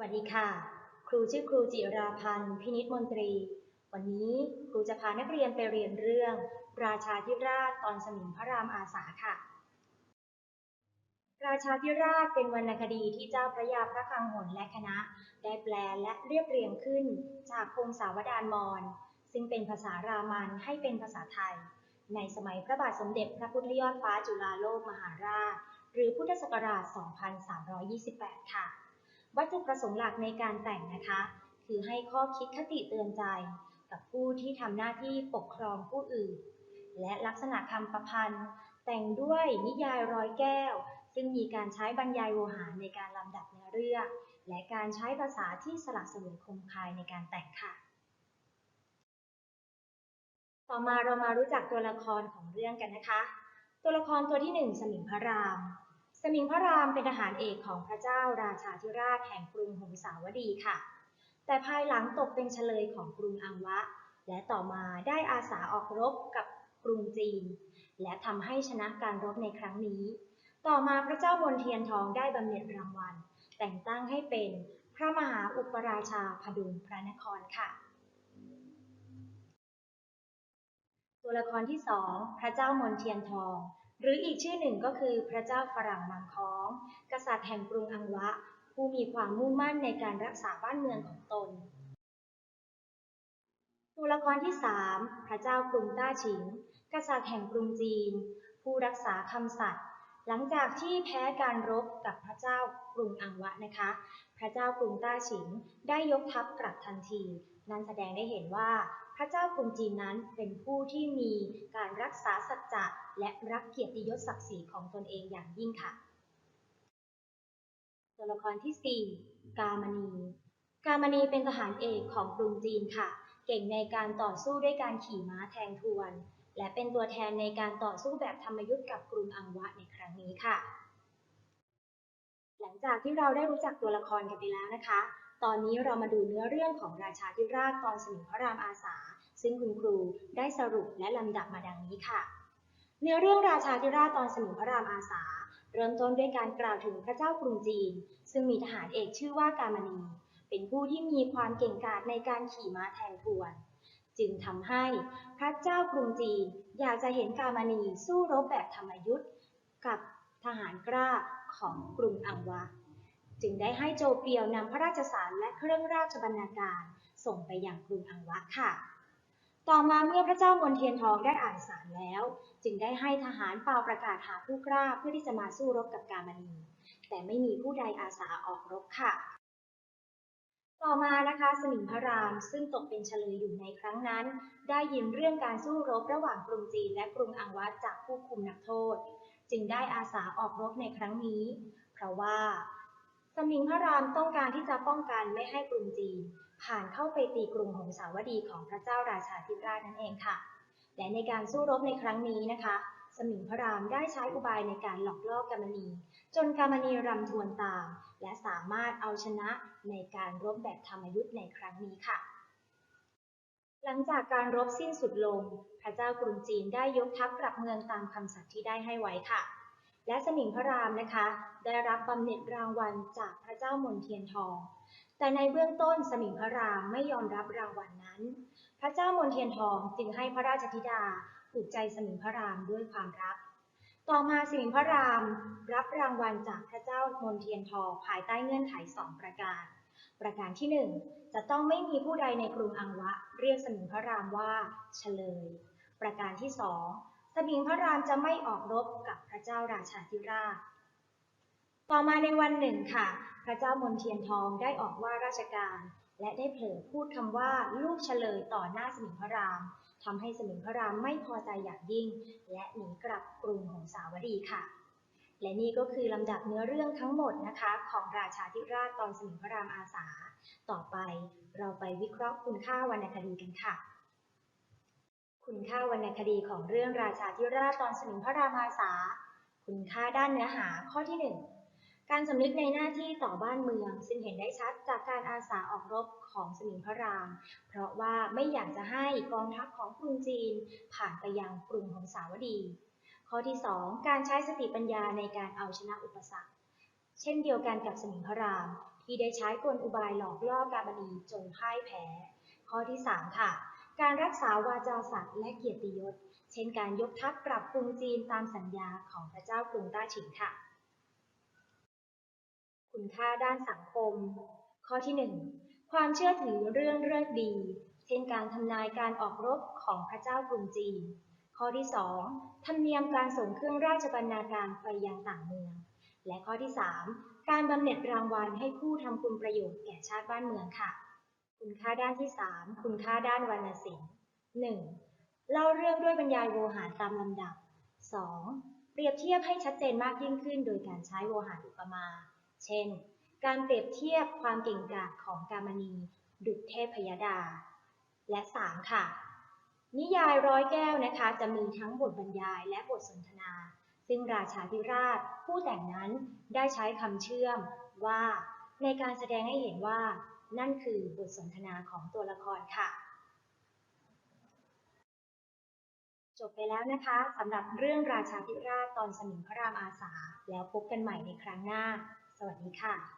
วัสดีค่ะ ครูชื่อครูจิราพันธ์พินิจมนตรี วันนี้ครูจะพานักเรียนไปเรียนเรื่อง ราชาธิราชตอนสมิงพระรามอาสาค่ะ ราชาธิราชเป็นวรรณคดีที่เจ้าพระยาพระคลังหนและคณะ ได้แปลและเรียบเรียงขึ้นจากพงศาวดารมอญซึ่งเป็นภาษารามันให้เป็นภาษาไทย ในสมัยพระบาทสมเด็จพระพุทธยอดฟ้าจุฬาโลกมหาราช หรือพุทธศักราช 2328 ค่ะ วัตถุประสงค์หลักในการแต่งนะคะ คือให้ข้อคิดคติเตือนใจ กับผู้ที่ทำหน้าที่ปกครองผู้อื่น และลักษณะคำประพันธ์ แต่งด้วยนิยายร้อยแก้ว ซึ่งมีการใช้บรรยายโวหารในการลำดับเนื้อเรื่อง และการใช้ภาษาที่สละสลวยคมคายในการแต่งค่ะ ต่อมาเรามารู้จักตัวละครของเรื่องกันนะคะ ตัวละครตัวที่หนึ่งสมิงพระราม สมิงพระรามเป็นทหารเอกของพระเจ้าราชาธิราชแห่งกรุงหงสาวดีค่ะ แต่ภายหลังตกเป็นเฉลยของกรุงอังวะ และต่อมาได้อาสาออกรบกับกรุงจีน และทำให้ชนะการรบในครั้งนี้ ต่อมาพระเจ้ามนเทียนทองได้บำเหน็จรางวัล แต่งตั้งให้เป็นพระมหาอุปราชาพดุงพระนครค่ะ ตัวละครที่สองพระเจ้ามนเทียนทอง หรืออีกชื่อหนึ่งก็คือพระเจ้าฝรั่งมังค้อง กษัตริย์แห่งกรุงอังวะ ผู้มีความมุ่งมั่นในการรักษาบ้านเมืองของตน ตัวละครที่สามพระเจ้ากรุงต้าฉิง กษัตริย์แห่งกรุงจีน ผู้รักษาคำสัตย์หลังจากที่แพ้การรบกับพระเจ้ากรุงอังวะนะคะ พระเจ้ากรุงต้าฉิงได้ยกทัพกลับทันที นั้นแสดงได้เห็นว่าพระเจ้ากรุงจีนนั้นเป็นผู้ที่มีการรักษาสัจจะ และรักเกียรติยศศักดิ์ศรีของตนเองอย่างยิ่งค่ะ ตัวละครที่ 4 กามณี กามณีเป็นทหารเอกของกรุงจีนค่ะ เก่งในการต่อสู้ด้วยการขี่ม้าแทงทวน และเป็นตัวแทนในการต่อสู้แบบธรรมยุทธ์กับกรุงอังวะในครั้งนี้ค่ะ หลังจากที่เราได้รู้จักตัวละครกันไปแล้วนะคะ ตอนนี้เรามาดูเนื้อเรื่องของราชาธิราชตอนสมิงพระรามอาสา ซึ่งคุณครูได้สรุปและลำดับมาดังนี้ค่ะ เนื้อเรื่องราชาธิราชตอนสมิงพระรามอาสา เริ่มต้นด้วยการกล่าวถึงพระเจ้ากรุงจีน ซึ่งมีทหารเอกชื่อว่ากามณี เป็นผู้ที่มีความเก่งกาจในการขี่ม้าแทงทวน จึงทำให้พระเจ้ากรุงจีนอยากจะเห็นกามณีสู้รบแบบธรรมยุทธ์กับทหารกล้าของกรุงอังวะ จึงได้ให้โจเปียวนำพระราชสารและเครื่องราชบรรณาการส่งไปยังกรุงอังวะค่ะ ต่อมาเมื่อพระเจ้ามนเทียนทองได้อ่านสารแล้ว จึงได้ให้ทหารเป่าประกาศหาผู้กล้าเพื่อที่จะมาสู้รบกับกามณีแต่ไม่มีผู้ใดอาสาออกรบค่ะ ต่อมานะคะสมิงพระรามซึ่งตกเป็นเฉลยอยู่ในครั้งนั้น ได้ยินเรื่องการสู้รบระหว่างกรุงจีนและกรุงอังวะจากผู้คุมนักโทษ จึงได้อาสาออกรบในครั้งนี้ เพราะว่า สมิงพระรามต้องการที่จะป้องกันไม่ให้กรุงจีน ผ่านเข้าไปตีกรุงหงสาวดีของพระเจ้าราชาธิราชนั่นเองค่ะ และในการสู้รบในครั้งนี้นะคะ สมิงพระรามได้ใช้อุบายในการหลอกล่อกามณี จนกามณีรำทวนตาม และสามารถเอาชนะในการรบแบบธรรมยุทธ์ในครั้งนี้ค่ะ หลังจากการรบสิ้นสุดลง พระเจ้ากรุงจีนได้ยกทัพกลับเมืองตามคำสัตย์ที่ได้ให้ไว้ค่ะและสมิงพระรามนะคะ ได้รับบำเหน็จรางวัลจากพระเจ้ามนเทียนทอง แต่ในเบื้องต้นสมิงพระรามไม่ยอมรับรางวัลนั้น พระเจ้ามนเทียนทองจึงให้พระราชธิดาผูกใจสมิงพระรามด้วยความรัก ต่อมาสมิงพระรามรับรางวัลจากพระเจ้ามนเทียนทองภายใต้เงื่อนไขสองประการ ประการที่หนึ่งจะต้องไม่มีผู้ใดในกรุงอังวะ เรียกสมิงพระรามว่าเฉลย ประการที่สองสมิงพระรามจะไม่ออกรบกับพระเจ้าราชาธิราช ต่อมาในวันหนึ่งค่ะ พระเจ้ามนเทียนทองได้ออกว่าราชการ และได้เผลอพูดคำว่าลูกเฉลยต่อหน้าสมิงพระรามทำให้สมิงพระรามไม่พอใจอย่างยิ่ง และหนีกลับกรุงหงสาวดีค่ะ และนี่ก็คือลำดับเนื้อเรื่องทั้งหมดนะคะ ของราชาธิราชตอนสมิงพระรามอาสา ต่อไปเราไปวิเคราะห์คุณค่าวรรณคดีกันค่ะ คุณค่าวรรณคดีของเรื่องราชาธิราชตอนสมิงพระรามอาสา คุณค่าด้านเนื้อหาข้อที่หนึ่ง การสำนึกในหน้าที่ต่อบ้านเมือง ซึ่งเห็นได้ชัดจากการอาสาออกรบของสมิงพระราม เพราะว่าไม่อยากจะให้กองทัพของกรุงจีน ผ่านไปยังกรุงหงสาวดี ข้อที่ 2 การใช้สติปัญญาในการเอาชนะอุปสรรค เช่นเดียวกันกับสมิงพระราม ที่ได้ใช้กลอุบายหลอกล่อกามณีจนพ่ายแพ้ ข้อที่ 3 ค่ะ การรักษาวาจาสัตย์และเกียรติยศ เช่นการยกทัพปรับปรุงจีนตามสัญญาของพระเจ้ากรุงต้าฉิงค่ะ คุณค่าด้านสังคม ข้อที่ 1 ความเชื่อถือเรื่องเลิกดี เช่นการทำนายการออกรบของพระเจ้ากรุงจีน ข้อที่ 2 ธรรมเนียมการส่งเครื่องราชบรรณาการไปยังต่างเมือง และข้อที่ 3 การบำเหน็จรางวัลให้ผู้ทำคุณประโยชน์แก่ชาติบ้านเมืองค่ะ คุณค่าด้านที่ 3 คุณค่าด้านวรรณศิลป์ 1. เล่าเรื่องด้วยบรรยายโวหารตามลำดับ 2. เปรียบเทียบให้ชัดเจนมากยิ่งขึ้นโดยการใช้โวหารอุปมา เช่น การเปรียบเทียบความเก่งกาจของกามณีดุจเทพพยดา และ 3 ค่ะ นิยายร้อยแก้วนะคะจะมีทั้งบทบรรยายและบทสนทนา ซึ่งราชาธิราชผู้แต่งนั้นได้ใช้คำเชื่อมว่า ในการแสดงให้เห็นว่า นั่นคือบทสนทนาของตัวละครค่ะจบไปแล้วนะคะสำหรับเรื่องราชาธิราชตอนสมิงพระรามอาสา แล้วพบกันใหม่ในครั้งหน้า สวัสดีค่ะ